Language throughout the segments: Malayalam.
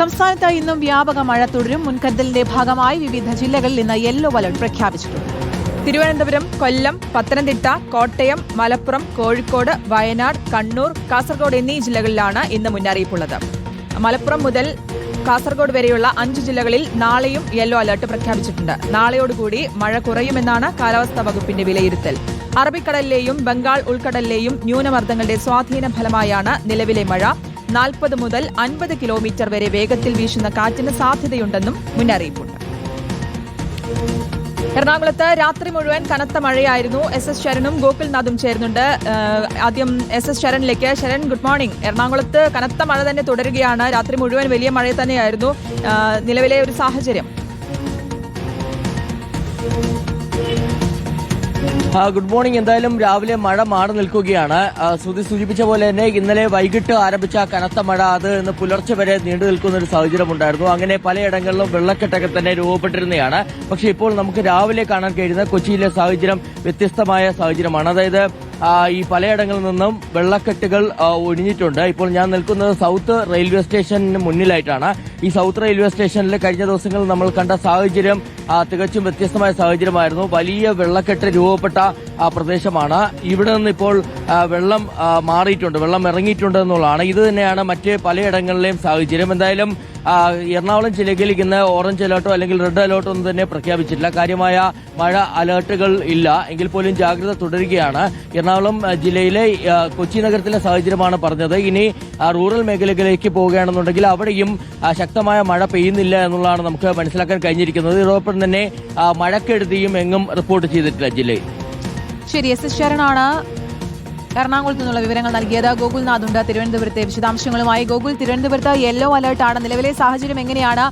സംസ്ഥാനത്ത് ഇന്നും വ്യാപക മഴ തുടരും. മുൻകരുതലിന്റെ ഭാഗമായി വിവിധ ജില്ലകളിൽ ഇന്ന് യെല്ലോ അലർട്ട് പ്രഖ്യാപിച്ചിട്ടുണ്ട്. തിരുവനന്തപുരം കൊല്ലം പത്തനംതിട്ട കോട്ടയം മലപ്പുറം കോഴിക്കോട് വയനാട് കണ്ണൂർ കാസർഗോഡ് എന്നീ ജില്ലകളിലാണ് ഇന്ന് മുന്നറിയിപ്പുള്ളത്. മലപ്പുറം മുതൽ കാസർഗോഡ് വരെയുള്ള അഞ്ച് ജില്ലകളിൽ നാളെയും യെല്ലോ അലർട്ട് പ്രഖ്യാപിച്ചിട്ടുണ്ട്. നാളെയോടുകൂടി മഴ കുറയുമെന്നാണ് കാലാവസ്ഥാ വകുപ്പിന്റെ വിലയിരുത്തൽ. അറബിക്കടലിലെയും ബംഗാൾ ഉൾക്കടലിലെയും ന്യൂനമർദ്ദങ്ങളുടെ സ്വാധീന ഫലമായാണ് നിലവിലെ മഴ. നാൽപ്പത് മുതൽ അൻപത് കിലോമീറ്റർ വരെ വേഗത്തിൽ വീശുന്ന കാറ്റിന് സാധ്യതയുണ്ടെന്നും മുന്നറിയിപ്പുണ്ട്. എറണാകുളത്ത് രാത്രി മുഴുവൻ കനത്ത മഴയായിരുന്നു. എസ് എസ് ശരണും ഗോകുൽനാഥും ചേരുന്നുണ്ട്. ആദ്യം എസ് എസ് ശരണിലേക്ക് ശരൺ ഗുഡ് മോർണിംഗ്. എറണാകുളത്ത് കനത്ത മഴ തന്നെ തുടരുകയാണ്. രാത്രി മുഴുവൻ വലിയ മഴ തന്നെയായിരുന്നു. നിലവിലെ ഒരു സാഹചര്യം. ഗുഡ് മോർണിംഗ് എന്തായാലും രാവിലെ മഴ മാറി നിൽക്കുകയാണ്. ശ്രുതി സൂചിപ്പിച്ച പോലെ തന്നെ ഇന്നലെ വൈകിട്ട് ആരംഭിച്ച കനത്ത മഴ അത് ഇന്ന് പുലർച്ചെ വരെ നീണ്ടു നിൽക്കുന്ന ഒരു സാഹചര്യം ഉണ്ടായിരുന്നു അങ്ങനെ പലയിടങ്ങളിലും വെള്ളക്കെട്ടൊക്കെ തന്നെ രൂപപ്പെട്ടിരുന്നതാണ്. പക്ഷേ ഇപ്പോൾ നമുക്ക് രാവിലെ കാണാൻ കഴിയുന്ന കൊച്ചിയിലെ സാഹചര്യം വ്യത്യസ്തമായ സാഹചര്യമാണ്. അതായത് ഈ പലയിടങ്ങളിൽ നിന്നും വെള്ളക്കെട്ടുകൾ ഒഴിഞ്ഞിട്ടുണ്ട്. ഇപ്പോൾ ഞാൻ നിൽക്കുന്നത് സൗത്ത് റെയിൽവേ സ്റ്റേഷന് മുന്നിലായിട്ടാണ്. ഈ സൗത്ത് റെയിൽവേ സ്റ്റേഷനിൽ കഴിഞ്ഞ ദിവസങ്ങളിൽ നമ്മൾ കണ്ട സാഹചര്യം തികച്ചും വ്യത്യസ്തമായ സാഹചര്യമായിരുന്നു. വലിയ വെള്ളക്കെട്ട് രൂപപ്പെട്ട പ്രദേശമാണ്. ഇവിടെ നിന്ന് ഇപ്പോൾ വെള്ളം മാറിയിട്ടുണ്ട്. വെള്ളം ഇറങ്ങിയിട്ടുണ്ട് എന്നുള്ളതാണ്. ഇത് തന്നെയാണ് മറ്റ് പലയിടങ്ങളിലെയും സാഹചര്യം. എന്തായാലും എറണാകുളം ജില്ലയിലിരിക്കുന്ന ഓറഞ്ച് അലേർട്ടോ അല്ലെങ്കിൽ റെഡ് അലേർട്ടോ ഒന്നും തന്നെ പ്രഖ്യാപിച്ചിട്ടില്ല. കാര്യമായ മഴ അലേർട്ടുകൾ ഇല്ല. എങ്കിൽ പോലും ജാഗ്രത തുടരുകയാണ്. എറണാകുളം ജില്ലയിലെ കൊച്ചി നഗരത്തിലെ സാഹചര്യമാണ് പറഞ്ഞത്. ഇനി റൂറൽ മേഖലകളിലേക്ക് പോവുകയാണെന്നുണ്ടെങ്കിൽ അവിടെയും ശക്തമായ മഴ പെയ്യുന്നില്ല എന്നുള്ളതാണ് നമുക്ക് മനസ്സിലാക്കാൻ കഴിഞ്ഞിരിക്കുന്നത്. ഇതോടൊപ്പം തന്നെ മഴക്കെടുതിയും എങ്ങും റിപ്പോർട്ട് ചെയ്തിട്ടില്ല ജില്ലയിൽ. ശരി എസ് ശരണാണ്. എറണാകുളത്ത് നിന്നുള്ള വിവരങ്ങൾ നൽകിയത് ഗോകുൽനാഥ് ഉണ്ട് തിരുവനന്തപുരത്തെ വിശദാംശങ്ങളുമായി ഗോകുൽ തിരുവനന്തപുരത്ത് യെല്ലോ അലർട്ടാണ് നിലവിലെ സാഹചര്യം എങ്ങനെയാണ്?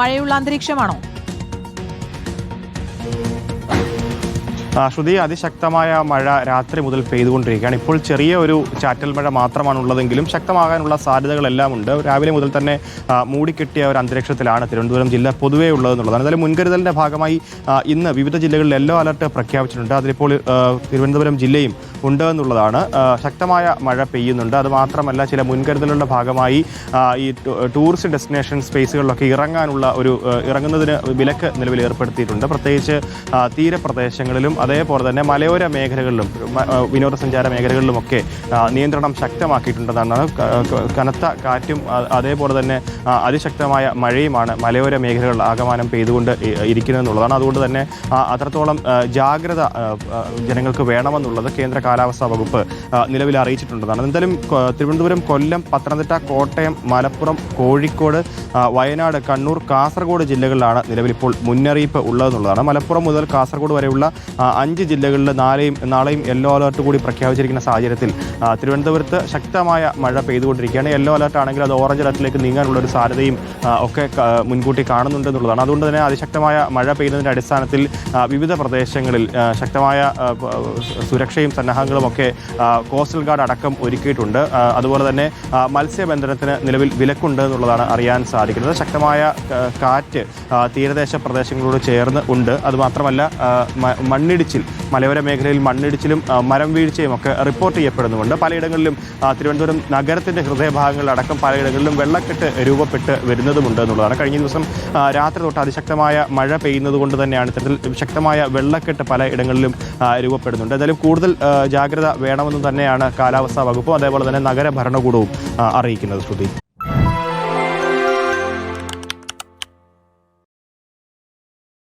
മഴയുള്ള അന്തരീക്ഷമാണോ? ശ്രുതി അതിശക്തമായ മഴ രാത്രി മുതൽ പെയ്തുകൊണ്ടിരിക്കുകയാണ്. ഇപ്പോൾ ചെറിയ ഒരു ചാറ്റൽ മഴ മാത്രമാണ് ഉള്ളതെങ്കിലും ശക്തമാകാനുള്ള സാധ്യതകളെല്ലാം ഉണ്ട് രാവിലെ മുതൽ തന്നെ മൂടിക്കെട്ടിയ ഒരു അന്തരീക്ഷത്തിലാണ് തിരുവനന്തപുരം ജില്ല പൊതുവേ ഉള്ളതെന്നുള്ളതാണ്. എന്തായാലും മുൻകരുതലിന്റെ ഭാഗമായി ഇന്ന് വിവിധ ജില്ലകളിൽ യെല്ലോ അലർട്ട് പ്രഖ്യാപിച്ചിട്ടുണ്ട്. അതിലിപ്പോൾ തിരുവനന്തപുരം ജില്ലയും ഉണ്ട് എന്നുള്ളതാണ്. ശക്തമായ മഴ പെയ്യുന്നുണ്ട്. അതുമാത്രമല്ല ചില മുൻകരുതലുകളുടെ ഭാഗമായി ഈ ടൂറിസ്റ്റ് ഡെസ്റ്റിനേഷൻ സ്പേസുകളിലൊക്കെ ഇറങ്ങാനുള്ള ഒരു ഇറങ്ങുന്നതിന് വിലക്ക് നിലവിൽ ഏർപ്പെടുത്തിയിട്ടുണ്ട്. പ്രത്യേകിച്ച് തീരപ്രദേശങ്ങളിലും അതേപോലെ തന്നെ മലയോര മേഖലകളിലും വിനോദസഞ്ചാര മേഖലകളിലുമൊക്കെ നിയന്ത്രണം ശക്തമാക്കിയിട്ടുണ്ടെന്നാണ് കനത്ത കാറ്റും അതേപോലെ തന്നെ അതിശക്തമായ മഴയുമാണ് മലയോര മേഖലകളിൽ ആഗമനം പെയ്തുകൊണ്ട് ഇരിക്കുന്നതെന്നുള്ളതാണ്. അതുകൊണ്ട് തന്നെ അത്രത്തോളം ജാഗ്രത ജനങ്ങൾക്ക് വേണമെന്നുള്ളത് കേന്ദ്ര കാലാവസ്ഥാ വകുപ്പ് നിലവിൽ അറിയിച്ചിട്ടുണ്ടെന്നാണ് എന്തായാലും തിരുവനന്തപുരം കൊല്ലം പത്തനംതിട്ട കോട്ടയം മലപ്പുറം കോഴിക്കോട് വയനാട് കണ്ണൂർ കാസർഗോഡ് ജില്ലകളിലാണ് നിലവിലിപ്പോൾ മുന്നറിയിപ്പ് ഉള്ളതെന്നുള്ളതാണ്. മലപ്പുറം മുതൽ കാസർഗോഡ് വരെയുള്ള അഞ്ച് ജില്ലകളിൽ നാളെയും നാളെയും യെല്ലോ അലർട്ട് കൂടി പ്രഖ്യാപിച്ചിരിക്കുന്ന സാഹചര്യത്തിൽ തിരുവനന്തപുരത്ത് ശക്തമായ മഴ പെയ്തുകൊണ്ടിരിക്കുകയാണ്. യെല്ലോ അലർട്ട് ആണെങ്കിൽ അത് ഓറഞ്ച് അലർട്ടിലേക്ക് നീങ്ങാനുള്ള ഒരു സാധ്യതയും ഒക്കെ മുൻകൂട്ടി കാണുന്നുണ്ട് എന്നുള്ളതാണ് അതുകൊണ്ട് തന്നെ അതിശക്തമായ മഴ പെയ്യുന്നതിന്റെ അടിസ്ഥാനത്തിൽ വിവിധ പ്രദേശങ്ങളിൽ ശക്തമായ സുരക്ഷയും സന്നാഹങ്ങളും ഒക്കെ കോസ്റ്റൽ ഗാർഡ് അടക്കം ഒരുക്കിയിട്ടുണ്ട്. അതുപോലെ തന്നെ മത്സ്യബന്ധനത്തിന് നിലവിൽ വിലക്കുണ്ട് എന്നുള്ളതാണ് അറിയാൻ സാധിക്കുന്നത്. ശക്തമായ കാറ്റ് തീരദേശ പ്രദേശങ്ങളോട് ചേർന്ന് ഉണ്ട്. അതുമാത്രമല്ല മണ്ണിടിച്ചിൽ മലയോര മേഖലയിൽ മണ്ണിടിച്ചിലും മരം വീഴ്ചയും ഒക്കെ റിപ്പോർട്ട് ചെയ്യപ്പെടുന്നുണ്ട് പലയിടങ്ങളിലും തിരുവനന്തപുരം നഗരത്തിന്റെ ഹൃദയഭാഗങ്ങളിലടക്കം പലയിടങ്ങളിലും വെള്ളക്കെട്ട് രൂപപ്പെട്ട് വരുന്നതുമുണ്ട് എന്നുള്ളതാണ്. കഴിഞ്ഞ ദിവസം രാത്രി തൊട്ട് അതിശക്തമായ മഴ പെയ്യുന്നത് കൊണ്ട് തന്നെയാണ് ഇത്തരത്തിൽ ശക്തമായ വെള്ളക്കെട്ട് പലയിടങ്ങളിലും രൂപപ്പെടുന്നുണ്ട്. എന്തായാലും കൂടുതൽ ജാഗ്രത വേണമെന്ന് തന്നെയാണ് കാലാവസ്ഥാ വകുപ്പും അതേപോലെ തന്നെ നഗര ഭരണകൂടവും അറിയിക്കുന്നത് ശ്രുതി.